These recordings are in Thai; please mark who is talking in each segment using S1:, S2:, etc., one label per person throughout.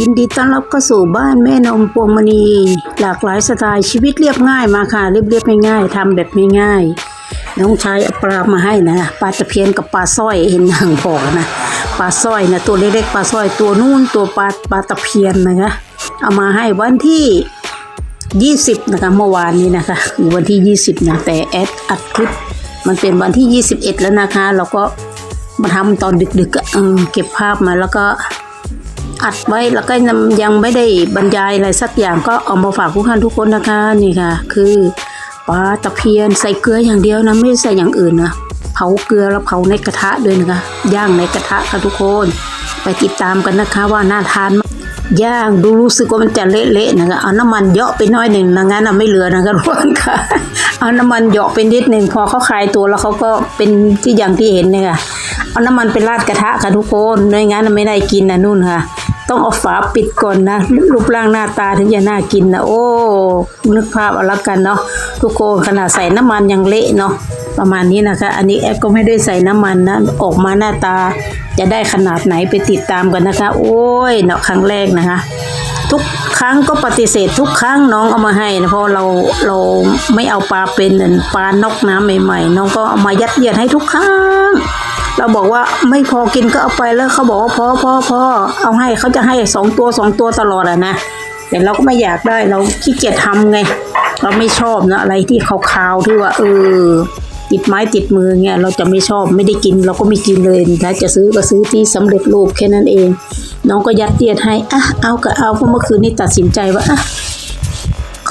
S1: ยินดีต้อนรับเข้าสู่บ้านแม่นมพวงมณี หลากหลายสไตล์ชีวิตเรียบง่ายมาค่ะเรียบเรียบง่ายๆทำแบบง่ายๆน้องชายเอาปลามาให้นะปลาตะเพียนกับปลาสร้อยเห็นหางพอนะปลาสร้อยนะตัวเล็กๆปลาสร้อยตัวนู่นตัวปลาปลาตะเพียนนะคะเอามาให้วันที่ 20 นะคะเมื่อวานนี้นะคะคือวันที่ 20นะแต่แอดอัดคลิปมันเป็นวันที่ 21 แล้วนะคะ เราก็มาทำตอนดึกๆเออเก็บภาพมาแล้วก็ อัดไว้แล้วก็ยังไม่ได้บรรยายอะไรสักอย่างก็เอามาฝากทุกท่านทุกคนนะคะนี่ค่ะ คือปลาตะเพียนใส่เกลืออย่างเดียวนะไม่ใส่อย่างอื่นนะเผาเกลือแล้วเผาในกระทะด้วยนะคะย่างในกระทะค่ะทุกคน ไปติดตามกันนะคะว่าน่าทานมากย่างดูรู้สึกว่ามันจะเละๆนะคะเอาน้ำมันเยอะไปน้อยหนึ่งนะงั้นไม่เหลือนะคะทุกคนค่ะเอาน้ำมันเยาะไปนิดหนึ่งพอเขาคลายตัวแล้วเขาก็เป็นที่อย่างที่เห็นเนี่ยค่ะเอาน้ำมันไปราดกระทะค่ะทุกคนไม่งั้นไม่ได้กินนะนู่นค่ะ ต้องเอาฝาปิดก่อนนะ รูปร่างหน้าตาถึงจะน่ากินนะโอ้นึกภาพเอาละกันเนาะทุกคนขนาดใส่น้ำมันยังเละเนาะประมาณนี้นะคะ อันนี้แอปก็ไม่ได้ใส่น้ำมันนะออกมาหน้าตา จะได้ขนาดไหนไปติดตามกันนะคะ โอ้ยเนาะครั้งแรกนะคะ ทุกครั้งก็ปฏิเสธทุกครั้งน้องเอามาให้นะเพราะเราเราไม่เอาปลาเป็นปลานอกน้ำใหม่ๆ น้องก็เอามายัดเยียดให้ทุกครั้ง เราบอกว่าไม่พอกินก็เอาไปแล้วเขาบอกว่าพอพอพอเอาให้เขาจะให้สองตัวสองตัวตลอดอะนะแต่เราก็ไม่อยากได้เราขี้เกียจทำไง เราไม่ชอบนะอะไรที่ขาวๆที่ว่าเออติดไม้ติดมือเงี้ยเราจะไม่ชอบไม่ได้กินเราก็ไม่กินเลยถ้าจะซื้อก็ซื้อที่สำเร็จรูปแค่นั้นเอง น้องก็ยัดเยียดให้อะเอาก็เอาเพราะเมื่อคืนนี้ตัดสินใจว่าอะ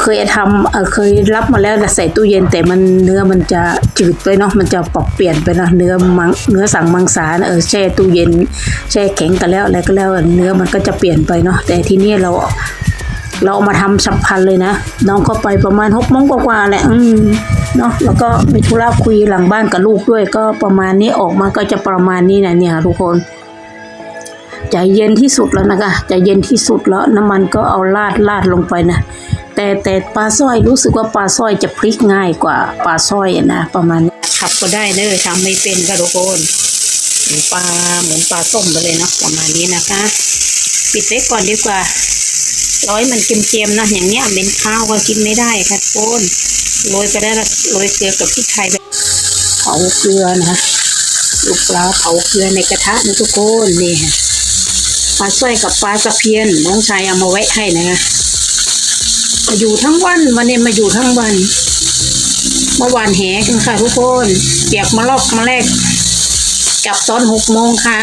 S1: เคยทำเเคยรับมาแล้วใส่ตู้เย็นแต่มันเนื้อมันจะจืดไปเนาะมันจะปรับเปลี่ยนไปนะเนื้อมังเนื้อสั่งมังสาเออแช่ตู้เย็น แช่แข็งกันแล้วอะไรก็แล้วเนื้อมันก็จะเปลี่ยนไปเนาะแต่ที่นี่เราเราเอามาทำฉับพันเลยนะ น้องก็ไปประมาณหกโมงกว่าๆแหละอืมเนาะแล้วก็มีธุระคุยหลังบ้านกับลูกด้วย ก็ประมาณนี้ออกมาก็จะประมาณนี้นะเนี่ยทุกคนใจเย็นที่สุดแล้วนะคะใจเย็นที่สุดแล้วน้ำมันก็เอาลาดลาดลงไปนะ แต่แต่ปลาสร้อยรู้สึกว่าปลาสร้อยจะพลิกง่ายกว่าปลาสร้อยอะนะประมาณนี้ขับก็ได้เนอะทำไม่เป็นค่ะทุกคนเหมือนปลาเหมือนปลาส้มไปเลยเนาะประมาณนี้นะคะ ปิดไว้ก่อนดีกว่าร้อยมันเค็มๆนะอย่างเนี้ยเหม็นข้าวก็กินไม่ได้ค่ะทุกคนโรยไปได้ละโรยเกลือกับพริกไทยไปเผาเกลือนะคะลูกปลาเผาเกลือในกระทะนะทุกคนนี่ค่ะปลาสร้อยกับปลาตะเพียนน้องชายเอามาไว้ให้นะคะ มาอยู่ทั้งวันวันนี้มาอยู่ทั้งวันเมื่อวานแหกันค่ะทุกคนเปียกมาลอกมาแรกกลับตอนหกโมงค่ะ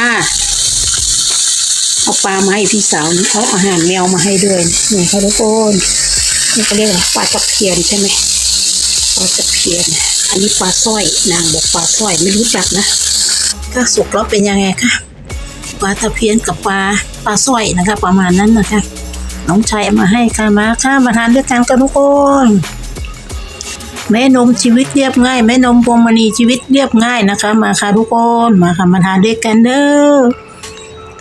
S1: เอาปลามาให้พี่สาวเอาอาหารแมวมาให้ด้วยนี่ค่ะทุกคนนี่เขาเรียกว่าปลาตะเพียนใช่ไหมปลาตะเพียน อันนี้ปลาสร้อยนางบอกปลาสร้อยไม่รู้จักนะถ้าสุกแล้วเป็นยังไงคะปลาตะเพียนกับปลาปลาสร้อยนะคะ ประมาณนั้นนะคะ น้องชายเอามาให้ค่ะมาค่ะมาทานด้วยกันกันทุกคนแม่นมชีวิตเรียบง่ายแม่นมพวงมณีชีวิตเรียบง่ายนะคะ มาค่ะทุกคนมาค่ะมาทานด้วยกันเด้อ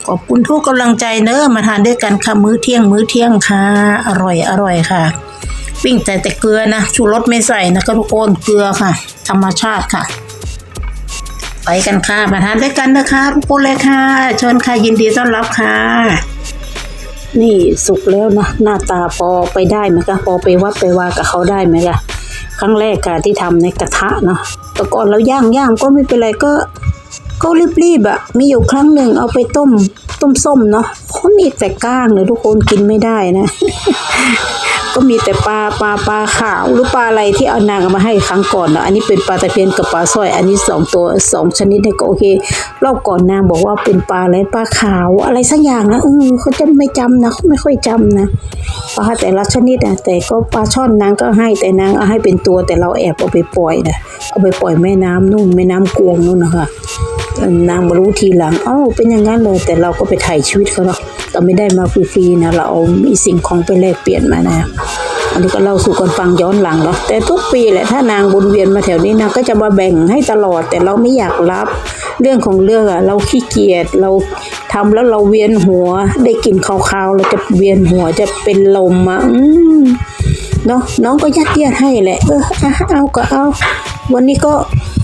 S1: ขอบคุณทุกกำลังใจเนอะมาทานด้วยกันค่ะมื้อเที่ยงมื้อเที่ยงค่ะ อร่อยอร่อยค่ะปิ้งแต่แต่เกลือนะชูรสไม่ใส่นะคะทุกคนเกลือค่ะ ธรรมชาติค่ะ ไปกันค่ะมาทานด้วยกันนะคะทุกคนเลยค่ะเชิญค่ะยินดีต้อนรับค่ะ นี่สุกแล้วนะหน้าตาพอไปได้ไหมคะพอไปวัดไปวากับเขาได้ไหมคะครั้งแรกค่ะที่ทำในกระทะเนาะแต่ก่อนเราย่างย่างก็ไม่เป็นไรก็ก็รีบๆอะ่ะมีอยู่ครั้งหนึ่งเอาไปต้ม ต้มส้มเนาะเขามีแต่ก้างเลยทุกคนกินไม่ได้นะ ก็มีแต่ปลาปลาปลาขาวหรือปลาอะไรที่เอานางเอามาให้ครั้งก่อนเนาะอันนี้เป็นปลาตะเพียนกับปลาสร้อย อันนี้สองตัวสองชนิดเนี่ยก็โอเครอบก่อนนางบอกว่าเป็นปลาอะไรปลาขาวอะไรสักอย่างนะเออเขาจะไม่จำนะเขาไม่ค่อยจำนะปลาแต่ละชนิดนะแต่ก็ปลาช่อนนางก็ให้แต่นางเอาให้เป็นตัวแต่เราแอบเอาไปปล่อยนะเอาไปปล่อยแม่น้ำนู่นแม่น้ำกวงนู่นนะคะ นางมารู้ทีหลังอ้าวเป็นอย่างนั้นเลยแต่เราก็ไปถ่ายชีวิตเขาเนาะเราไม่ได้มาฟรีๆนะเราเอามีสิ่งของไปแลกเปลี่ยนมานะอันนี้ก็เล่าสู่กันฟังย้อนหลังเนาะแต่ทุกปีแหละถ้านางวนเวียนมาแถวนี้นางก็จะมาแบ่งให้ตลอด แต่เราไม่อยากรับเรื่องของเรื่องอะเราขี้เกียจเราทำแล้วเราเวียนหัว ได้กลิ่นคาวๆเราจะเวียนหัวจะเป็นลมอะอืมเนาะน้องก็ยัดเยียดให้แหละเออเอาก็เอา วันนี้ก็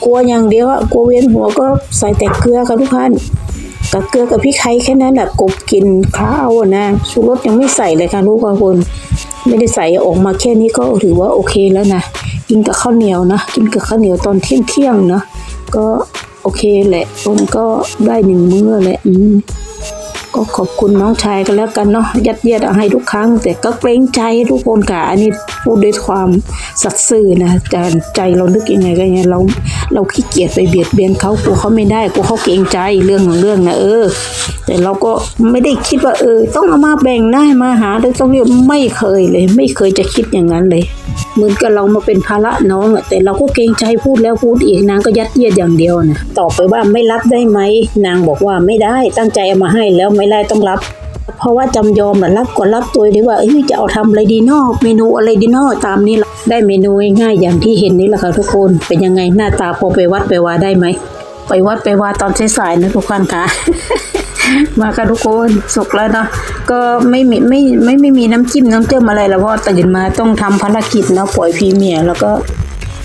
S1: กลัวอย่างเดียวอะกลัวเวียนหัวก็ใส่แต่เกลือค่ะทุกท่านกับเกลือกับพริกไทยแค่นั้นแหละกบกินข้าวอะนะชูรสยังไม่ใส่เลยค่ะลูกบางคนไม่ได้ใส่ออกมาแค่นี้ก็ถือว่าโอเคแล้วนะกินกับข้าวเหนียวนะ กินกับข้าวเหนียวตอนเที่ยงเที่ยงๆนะก็โอเคแหละมันก็ได้หนึ่งมื้อแหละอืม ก็ขอบคุณน้องชายกันแล้วกันเนาะยัดเยียดเอาให้ทุกครั้ง แต่ก็เกรงใจทุกคนค่ะอันนี้พูดด้วยความสัตย์ซื่อนะแต่ใจเรานึกยังไงก็ยังเราเราขี้เกียจไปเบียดเบียนเขากลัวเขาไม่ได้กลัวเขาเกรงใจเรื่องของเรื่องนะเออ แต่เราก็ไม่ได้คิดว่าเออ ต้องเอามาแบ่งได้มาหาได้ต้องเรียกไม่เคยเลย ไม่เคยจะคิดอย่างนั้นเลย เหมือนกับเรามาเป็นภาระน้องอะแต่เราก็เกรงใจพูดแล้วพูดอีกนางก็ยัดเยียดอย่างเดียวนะตอบไปว่าไม่รับได้ไหมนางบอกว่าไม่ได้ตั้งใจเอามาให้แล้วไม่ได้ต้องรับเพราะว่าจำยอมอะรับก็รับตัวดีว่าเอ้ยจะเอาทำอะไรดีนอกเมนูอะไรดีนอกตามนี้ได้เมนูง่ายๆอย่างที่เห็นนี่แหละค่ะทุกคนเป็นยังไงหน้าตาพอไปวัดไปวาได้ไหมไปวัดไปวาตอนสายๆนะทุกคนค่ะ มาค่ะทุกคนสุกแล้วเนาะก็ไม่มีไม่ไม่ไม่มีน้ำจิ้มน้ำเจิ้มอะไรแล้วเพราะว่าตื่นมาต้องทำภารกิจเนาะปล่อยพรีเมียแล้วก็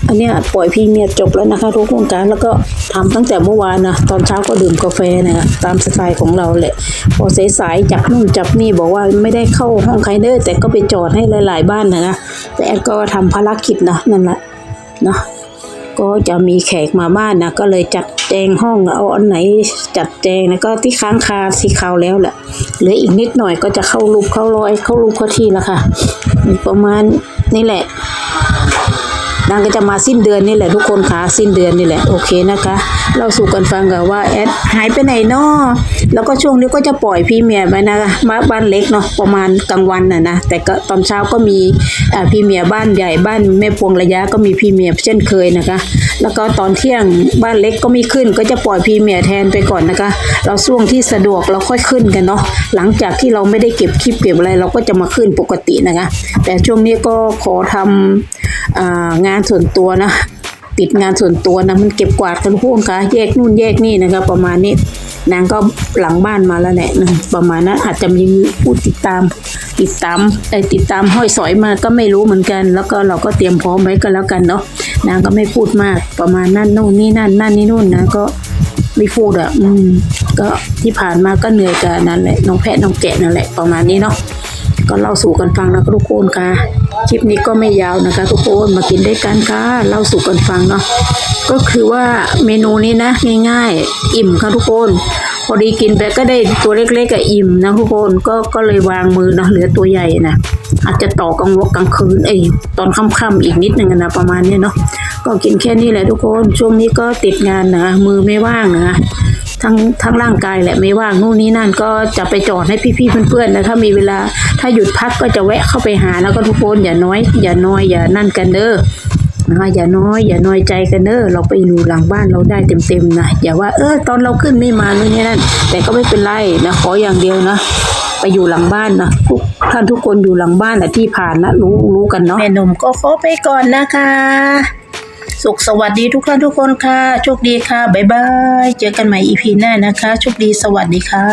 S1: อันเนี้ยปล่อยพรีเมียจบแล้วนะคะทุกคนการแล้วก็ทำตั้งแต่เมื่อวานนะตอนเช้าก็ดื่มกาแฟนะคะตามสไตล์ของเราแหละพอสายๆจับนู่นจับนี่บอกว่าไม่ได้เข้าห้องใครเด้อแต่ก็ไปจอดให้หลาย ๆ บ้านนะนะแต่แอดก็ทำภารกิจเนาะนั่นแหละเนาะ ก็จะมีแขกมาบ้านนะก็เลยจัดแจงห้องเอาอันไหนจัดแจงนะก็ที่ค้างคาสีขาวแล้วแหละเหลืออีกนิดหน่อยก็จะเข้ารูปเข้ารอยเข้ารูปเข้าที่แล้วค่ะ ประมาณนี่แหละ นางก็จะมาสิ้นเดือนนี่แหละทุกคนคะสิ้นเดือนนี่แหละโอเคนะคะ เราสู่กันฟังกันว่าแอดหายไปไหนนอแล้วก็ช่วงนี้ก็จะปล่อยพรีเมียไปนะคะมาบ้านเล็กเนาะประมาณกลางวันน่ะนะแต่ก็ตอนเช้าก็มีพรีเมียบ้านใหญ่บ้านแม่พวงระยะก็มีพรีเมียเช่นเคยนะคะ แล้วก็ตอนเที่ยงบ้านเล็กก็ไม่ขึ้น ก็จะปล่อยพรีเมียแทนไปก่อนนะคะ เราช่วงที่สะดวกเราค่อยขึ้นกันเนาะหลังจากที่เราไม่ได้เก็บคลิปเก็บอะไรเราก็จะมาขึ้นปกตินะคะ แต่ช่วงนี้ก็ขอทำอ่างานส่วนตัวนะ ติดงานส่วนตัวนะมันเก็บกวาดกันพวกค่ะแยกนู่นแยกนี่นะคะประมาณนี้นางก็หลังบ้านมาแล้วแหละนะประมาณนั้นอาจจะมีผู้ติดตาม ติดตามไอ้ติดตามห้อยสอยมาก็ไม่รู้เหมือนกัน แล้วก็เราก็เตรียมพร้อมไว้ก็แล้วกันเนาะนางก็ไม่พูดมากประมาณนั่นนู่นนี่นั่นนั่นนี่นู่นนะก็ไม่พูดอะ อืม ก็ที่ผ่านมาก็เหนื่อยกับนั่นแหละน้องแพะน้องแกะนั่นแหละประมาณนี้เนาะก็เล่าสู่กันฟังนะทุกคนค่ะ คลิปนี้ก็ไม่ยาวนะคะทุกคนมากินได้กันค่ะเล่าสู่กันฟังเนาะก็คือว่าเมนูนี้นะง่ายๆ อิ่มค่ะทุกคนพอดีกินไปก็ได้ตัวเล็กๆกับอิ่มนะทุกคนก็ก็เลยวางมือนะเหลือตัวใหญ่นะอาจจะต่อกลางวกกลางคืนเอ้ยตอนค่ำๆอีกนิดนึงนะประมาณเนี้ยเนาะก็กินแค่นี้แหละทุกคน ช่วงนี้ก็ติดงานนะมือไม่ว่างนะ ทั้งทั้งร่างกายแหละไม่ว่างนู่นนี่นั่นก็จะไปจอดให้พี่ๆเพื่อนๆนะถ้ามีเวลาถ้าหยุดพักก็จะแวะเข้าไปหาแล้วก็ทุกคนอย่าน้อย อย่าน้อยอย่านั่นกันเด้อนะคะอย่าน้อย อย่าน้อยใจกันเด้อเราไปอยู่หลังบ้านเราได้เต็มๆนะอย่าว่าเออตอนเราขึ้นไม่มานู่นนี่นั่นแต่ก็ไม่เป็นไรนะขออย่างเดียวนะ ไปอยู่หลังบ้านนะทุกท่านทุกคนอยู่หลังบ้านนะที่ผ่านนะรู้รู้กันเนาะแม่หนุ่มก็ขอไปก่อนนะคะ สุขสวัสดีทุกท่านทุกคนค่ะ โชคดีค่ะ บ๊ายบาย เจอกันใหม่อีพีหน้านะคะ โชคดีสวัสดีค่ะ